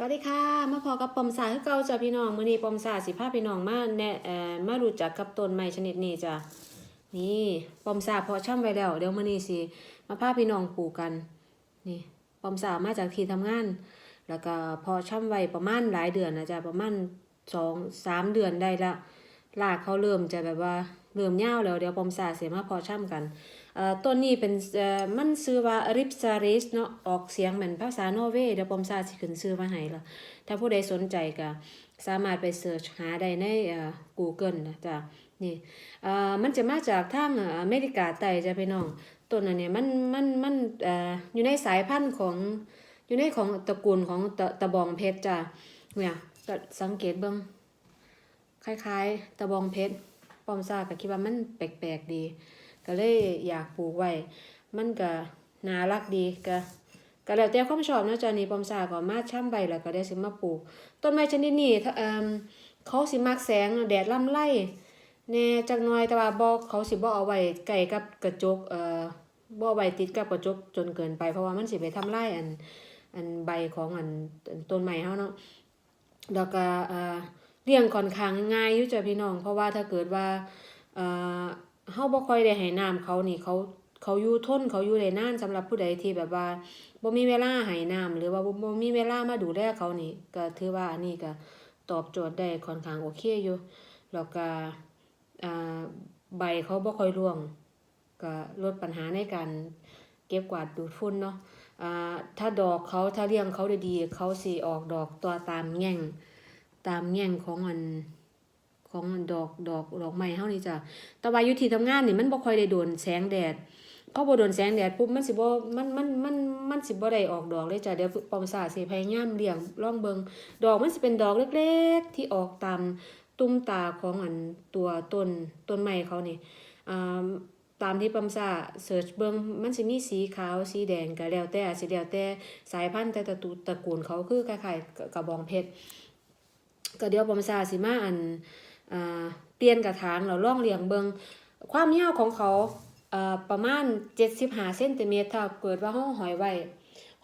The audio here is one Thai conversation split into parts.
สวัสดีค่ะ มาพอกับปอมสาคือเก่าจ้ะพี่น้องมื้อนี้ปอมสาสิพาพี่น้องมาแนะเอ่อมารู้จักกับต้นไม้ชนิดนี้จ้ะนี่ปอมสาเพาะช่ำไว้แล้วเดี๋ยวมื้อนี้สิมาพาพี่น้องปลูกกัน นี่ปอมสามาจากที่ทำงาน แล้วก็พอช่ำไว้ประมาณหลายเดือนนะจ๊ะประมาณสองสามเดือนได้ละรากเขาเริ่มจะแบบว่าเริ่มยาวแล้วเดี๋ยวปอมสาเสียมาพอช่ำกัน ต้นนี้เป็นมันชื่อว่าริปซาริสเนาะออกเสียงเหมือนภาษาโนเวเดี๋ยวปอมสาสิขึ้นชื่อมาให้ละถ้าผู้ใดสนใจก็สามารถไปเสิร์ชหาได้ใน Google นะจ๊ะนี่มันจะมาจากทางอเมริกาใต้จะพี่น้องต้นอันเนี้ยมันมันมันอยู่ในสายพันธุ์ของอยู่ในของตระกูลของตะตะบองเพชรจ้ะเนี่ยก็สังเกตเบิ่งคล้าย ๆ ตะบองเพชรปอมซาก็คิดว่ามันแปลกๆดี ก็เลยอยากปลูกไว้ มันก็น่ารักดีก็ก็แล้วแต่ความชอบนะจ้ะนี่ปอมซาก็มาช่ำใบแล้วก็ได้สิมาปลูก ต้นไม้ชนิดนี้เอิ่มเขาสิมักแสงแดดลำไรแน่จักหน่อยแต่ว่าบ่เขาสิบ่เอาไว้ใกล้กับกระจกเอ่อบ่อาไว้ติดกับกระจกจนเกินไปเพราะว่ามันสิไปทำลายอันอันใบของอันต้นไม้เฮาเนาะแล้วก็เอ่อเลี้ยงค่อนข้างง่ายอยู่จ้ะพี่น้อง เพราะว่าถ้าเกิดว่าเอ่อ เฮาบ่ค่อยได้ให้น้ำเขานี่เขาเขาอยู่ทนเขาอยู่ได้นานสำหรับผู้ใดที่แบบว่าบ่มีเวลาให้น้ำหรือว่าบ่มีเวลามาดูแลเขานี่ก็ถือว่าอันนี้ก็ตอบโจทย์ได้ค่อนข้างโอเคอยู่แล้วก็อ่าใบเขาบ่ค่อยร่วงก็ลดปัญหาในการเก็บกวาดดูดฝุ่นเนาะอ่าถ้าดอกเขาถ้าเลี้ยงเขาได้ดีเขาสิออกดอกตัวตามแง่งตามแง่งของอัน ของดอกดอกดอกไม้เฮานี่จ้ะแต่ว่าอยู่ที่ทำงานนี่มันบ่ค่อยได้โดนแสงแดดพอบ่โดนแสงแดดปุ๊บมันสิบ่มันมันมันมันสิบ่ได้ออกดอกเลยจ้ะเดี๋ยวปอมสาสิพยายามเลี้ยงลองเบิงดอกมันสิเป็นดอกเล็กๆ ที่ออกตามตุ้มตาของอันตัวต้นต้นไม้เขานี่อ่าตามที่ปัมซ่าเสิร์ชเบิงมันสิมีสีขาวสีแดงก็แล้วแต่สิแล้วแต่สายพันธุ์แต่ตะตูตระกูลเขาคือคล้ายๆกระบองเพชรก็เดี๋ยวปัมซ่าสิมาอัน เปลี่ยนกระถางแล้วลองเลียงเบิงความยาวของเขาประมาณ 75เซนติเมตรถ้าเกิดว่าเฮาหอยไว้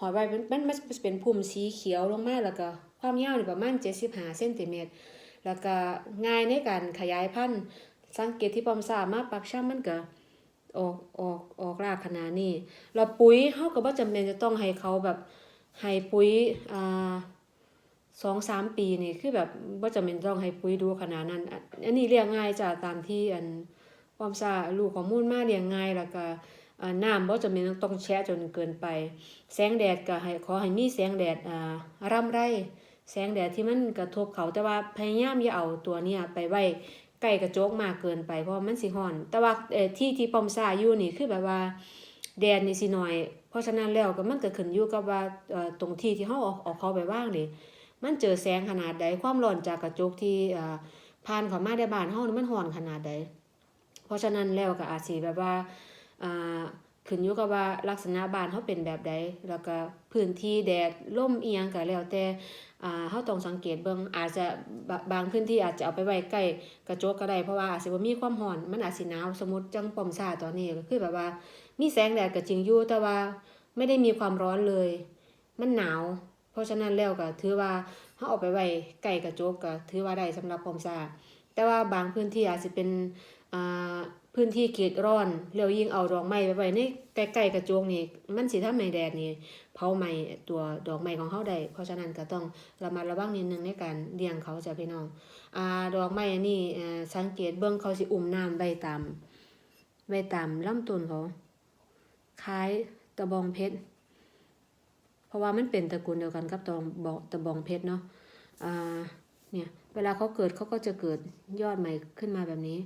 หอยไว้มันมันมันเป็นพุ่มสีเขียวลงมาแล้วก็ความยาวนี่ประมาณ 75เซนติเมตรแล้วก็ง่ายในการขยายพันธุ์สังเกตที่ปั๊มซ่ามาปักช่ำมันก็ออกออกออกรากขนาดนี้เราปุ๋ยเฮาก็บ่จำเป็นจะต้องให้เขาแบบให้ปุ๋ยอ่า สองสามปีนี่คือแบบบ่จำเป็นต้องให้ปุ๋ยดูขนาดนั้น อันนี้เลี้ยงง่ายจ้ะตามที่อันความซาลูกข้อมูลมาเลี้ยงง่ายแล้วก็อ่าน้ำบ่จำเป็นต้องแช่จนเกินไป แสงแดดก็ให้ขอให้มีแสงแดดอ่าร่ำไรแสงแดดที่มันกระทบเขาแต่ว่าพยายามอย่าเอาตัวเนี้ยไปไว้ใกล้กระจกมากเกินไปเพราะมันสิฮ้อน แต่ว่าที่ที่ปอมซาอยู่นี่คือแบบว่าแดดนี่สิหน้อย เพราะฉะนั้นแล้วก็มันก็ขึ้นอยู่กับว่าตรงที่ที่เฮาเอาเอาเขาไปวางนี่ มันเจอแสงขนาดใดความร้อนจากกระจกที่ผ่านเข้ามาในบ้านเฮานี่มันร้อนขนาดใดเพราะฉะนั้นแล้วก็อาจสิแบบว่าขึ้นอยู่กับว่าลักษณะบ้านเฮาเป็นแบบใดแล้วก็พื้นที่แดดลมเอียงก็แล้วแต่เฮาต้องสังเกตเบิ่งอาจจะบบางพื้นที่อาจจะเอาไปไว้ใกล้กระจกก็ได้เพราะว่าอาจสิบ่มีความร้อนมันอาจสิหนาวสมมติจังปอมซาตอนนี้ก็คือแบบว่ามีแสงแดดก็จริงอยู่แต่ว่าไม่ได้มีความร้อนเลย มันหนาว เพราะฉะนั้นแล้วก็ถือว่าเฮาเอาไปไว้ใกล้กระจกก็ถือว่าได้สำหรับป้อมซ่าแต่ว่าบางพื้นที่อาจสิเป็นพื้นที่เขตร้อนแล้วยิ่งเอาดอกไม้ไปไว้ในใกล้ๆกระจกนี่มันสิทำให้แดดนี่เผาไหม้ตัวดอกไม้ของเขาได้เพราะฉะนั้นก็ต้องระมัดระวังนิดนึงในการเลี้ยงเขาจะพี่น้องอ่าดอกไม้อันนี้อ่สังเกตเบิ่งเขาสิอุ้มน้ำไว้ตามไว้ตามลำต้นเขาคล้ายตะบองเพชร ราะว่ามันเป็นตระกูลเดียวกันกับตะบองตะบองเพชรเนาะอ่าเนี่ยเวลาเขาเกิดเขาก็จะเกิดยอดใหม่ขึ้นมาแบบนี้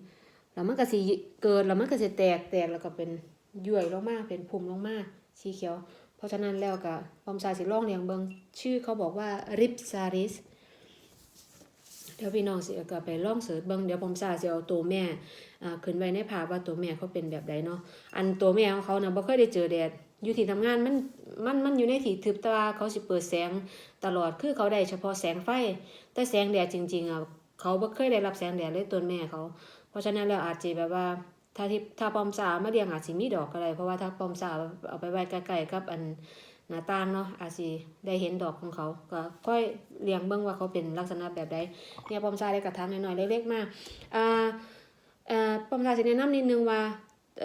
แล้วมันก็สิเกิดแล้วมันก็สิแตกแตกแล้วก็เป็นย่วยลงมาเป็นพุ่มลงมาสีเขียว เพราะฉะนั้นแล้วก็ปอมซาสิลองเลียงเบิงชื่อเขาบอกว่าริปซาริสเดี๋ยวพี่น้องสิก็ไปลองเสิร์ชเบิงเดี๋ยวปอมซาสิเอาตัวแม่ขึ้นไว้ในภาพว่าตัวแม่เขาเป็นแบบใดเนาะอันตัวแม่ของเขานะบ่เคยได้เจอแดด อยู่ที่ทำงานมันมันมันอยู่ในที่ทึบตาเขาสิเปิดแสงตลอดคือเขาได้เฉพาะแสงไฟ แต่แสงแดดจริงๆอะเขาบ่เคยได้รับแสงแดดเลยตัวแม่เขา เพราะฉะนั้นแล้วอาจจะแบบว่าถ้าที่ถ้าปอมสามาเลี้ยงอาจสิมีดอกก็ได้เพราะว่าถ้าปอมสาเอาไปไว้ใกล้ๆกับอันหน้าต่างเนาะอาจสิได้เห็นดอกของเขา ก็ค่อยเลี้ยงเบิ่งว่าเขาเป็นลักษณะแบบใดเนี่ยปอมซาได้กระถางน้อยๆเล็กๆมาอ่าเอ่อปอมซาสิแนะนำนิดนึงว่า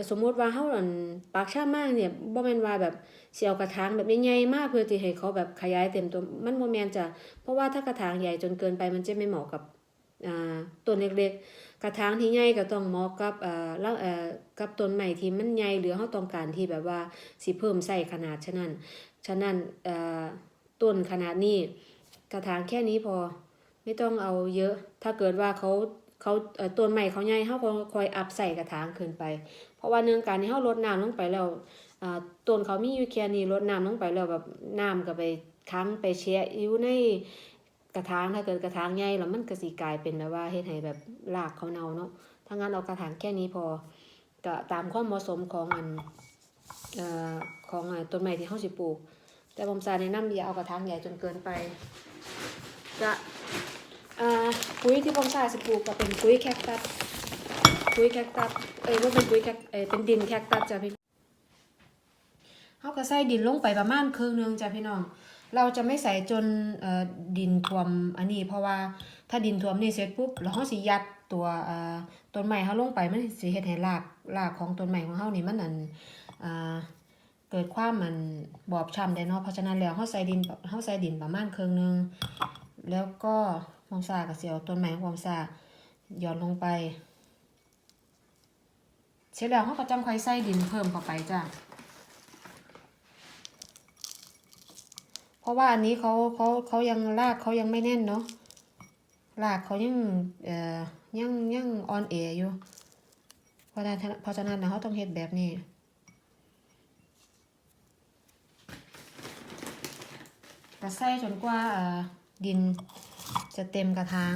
สมมติว่าเฮาอั่นปากชามากเนี่ยบ่แม่นว่าแบบสิเอากระถางแบบใหญ่ๆมากเพื่อที่ให้เขาแบบขยายเต็มตัวมันบ่แม่นจ้ะเพราะว่าถ้ากระถางใหญ่จนเกินไปมันจะไม่เหมาะกับอ่าต้นเล็กๆ กระถางที่ใหญ่ก็ต้องเหมาะกับอ่อแล้วเอ่อกับต้นใหม่ที่มันใหญ่หรือเฮาต้องการที่แบบว่าสิเพิ่มไส้ขนาดฉะนั้นฉะนั้นเอ่อต้นขนาดนี้กระถางแค่นี้พอไม่ต้องเอาเยอะ ถ้าเกิดว่าเขา เขาต้นใหม่เขาใหญ่เฮาก็คอยอัพใส่กระถางขึ้นไป เพราะว่าเนื่องการที่เฮาลดน้ำลงไปแล้วต้นเขามีอยู่แค่นี้ลดน้ำลงไปแล้วแบบน้ำก็ไปค้างไปแช่อยู่ในกระถางถ้าเกิดกระถางใหญ่แล้วมันก็สิกลายเป็นแบบว่าเฮ็ดให้แบบรากเขาเน่าเนาะถ้างั้นเอากระถางแค่นี้พอก็ตามความเหมาะสมของอันอของอต้นไม้ที่เฮาสิปลูก แต่ผมจะแนะนำอย่าเอากระถางใหญ่จนเกินไป จะ ปุ๋ยที่ผมใส่สปลูกก็เป็นปุ๋ยแคคตัสปุ๋ยแคคตัสเอ้ยว่าเป็นปุ๋ยแคคเอ้ยเป็นดินแคคตัสจ้ะพี่เขาก็ใส่ดินลงไปประมาณครึ่งหนึงจ้ะพี่น้อง เราจะไม่ใส่จนดินท่วมอันนี้ เพราะว่าถ้าดินท่วมนี่เสร็จปุ๊บแล้วเราสิยัดตัวต้นไม้เฮาลงไปมันสิเฮ็ดให้รากรากของต้นไม้ของเฮานี่มันอันเกิดความมันบอบช้ำได้เนาะเพราะฉะนั้นแล้วเฮาใส่ดินเฮาใส่ดินประมาณครึ่งหนึงแล้วก็ หอมซาดก็สิเอาต้นไม้ของหอมซาหย่อนลงไป เสร็จแล้วเฮาก็จังค่ใส่ดินเพิ่มเข้าไปจ้ะเพราะว่าอันนี้เขาเขาเขายังรากเขายังไม่แน่นเนาะรากเขายังเอ่อยังยังอ่อนแออยู่เพราะฉะนั้นเพราะฉะนั้นนะเขาต้องเฮ็ดแบบนี้ใส่จนกว่าดิน จะเต็มกระถาง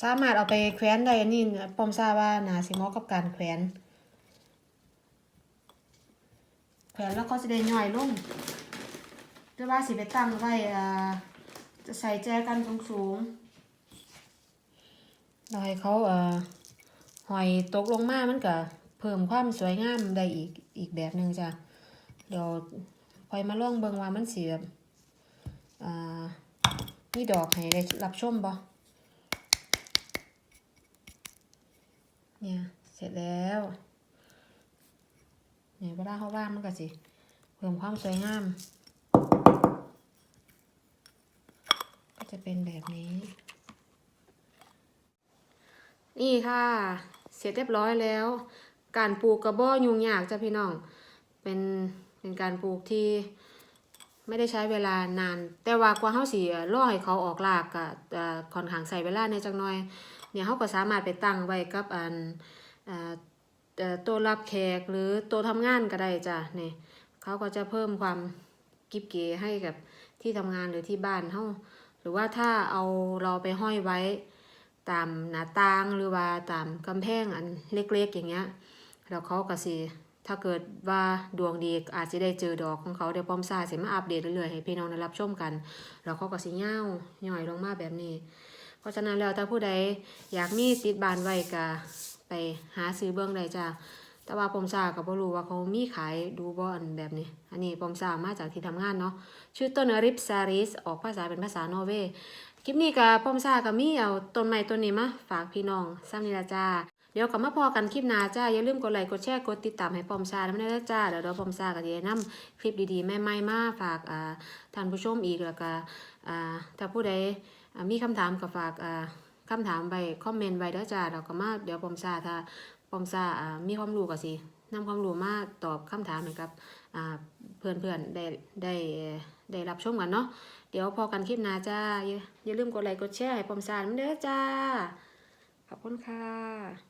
สามารถเอาไปแขวนได้นี่ปอมทราบว่านาสิมาะกับการแขวน แขวนแล้วก็จะได้ย่อยลงหรือว่าสิไปตั้งไว้อ่าจะใส่แจกันสูงๆเราให้เขาเอ่อหอยตกลงมามันก็เพิ่มความสวยงามได้อีกอีกแบบหนึ่งจ้ะ เดี๋ยวคอยมาลองเบิ่งว่ามันสิแบบอ่ามีดอกให้ได้รับชมบ่เนี่ย เสร็จแล้วเนี่ยเวลาเขาว่างมันก็สิเพิ่มความสวยงาม ก็จะเป็นแบบนี้ นี่ค่ะ เสร็จเรียบร้อยแล้ว การปลูกกระบอกยุงยากจ้ะพี่น้อง เป็น เป็นการปลูกที่ไม่ได้ใช้เวลานาน แต่ว่ากว่าเฮาสิรอให้เขาออกรากก็เอ่อค่อนข้างใส่เวลาในจักหน่อย เนี่ยเฮาก็สามารถไปตั้งไว้กับอันตัวรับแขกหรือตัวทำงานก็ได้จ้ะเนี่ยเขาก็จะเพิ่มความกิบเก๋ให้กับที่ทำงานหรือที่บ้านเฮาหรือว่าถ้าเอาเราไปห้อยไว้ตามหน้าต่างหรือว่าตามกำแพงอันเล็กๆอย่างเงี้ยแล้วเขาก็สิ ถ้าเกิดว่าดวงดีอาจจะได้เจอดอกของเขาเดี๋ยวป้อมซาเสิมาอัปเดตเรื่อยๆให้พี่น้องได้รับชมกันแล้วเขาก็สิเงาวย่อยลงมาแบบนี้ เพราะฉะนั้นแล้วถ้าผู้ใดอยากมีติดบานไว้ก็ไปหาซื้อเบื้องใดจ้าแต่ว่าปอมซาก็บ่รู้ว่าเขามีขายดูบอนแบบนี้ อันนี้ปอมซามาจากที่ทำงานเนาะ ชื่อต้นริปซาริสออกภาษาเป็นภาษาโนเวคลิปนี้กับป้อมซากับมีเอาต้นไม้ต้นนี้มาฝากพี่น้องซ้ำนี่ละจ้า เดี๋ยวกลับมาพอกันคลิปหน้าจ้า อย่าลืมกดไลค์กดแชร์กดติดตามให้ปอมซ่าด้วยนะจ้าเดี๋ยวเราปอมซ่าก็จะนำคลิปดีๆใหม่ๆมาฝากอ่าท่านผู้ชมอีกแล้วก็อ่าถ้าผู้ใดมีคำถามก็ฝากอ่าคำถามไว้คอมเมนต์ไว้เด้อจ้าเดี๋ยวก็มาเดี๋ยวปอมซ่าถ้าปอมซ่าอ่ามีความรู้ก็สินำความรู้มาตอบคำถามให้กับอ่าเพื่อนๆได้ได้ได้รับชมกันเนาะเดี๋ยวพอกันคลิปหน้าจ้า อย่าอย่าลืมกดไลค์กดแชร์ให้ปอมซานมือนเด้อจ้า ขอบคุณค่ะ